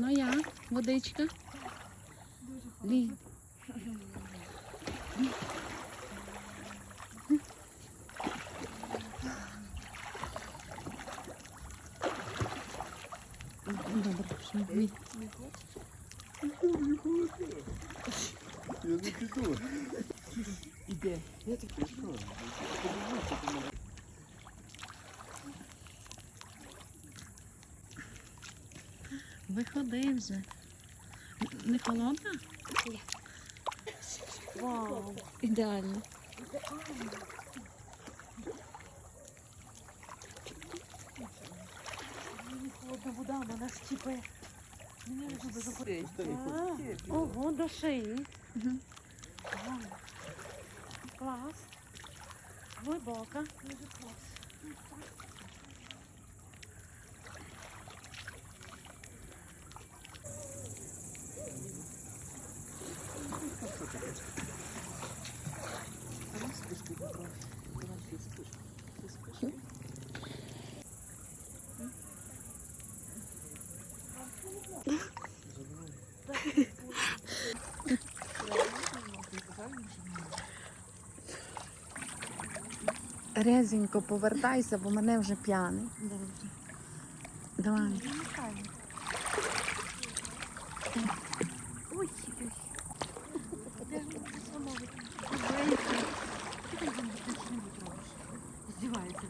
Ну як? Водичка? Лі. Добре, пішли. Лі. Я не піду. Іде. Я так пішов. Виходи вже. Не холодна? Вау. Ідеально. Холодна вода, вона щіпе. Мені не буде заходити. Ого, до шиї. Клас. Глибока. Дуже клас. Резенько повертайся, бо мене вже п'яний. Давай. Ой, Здівається.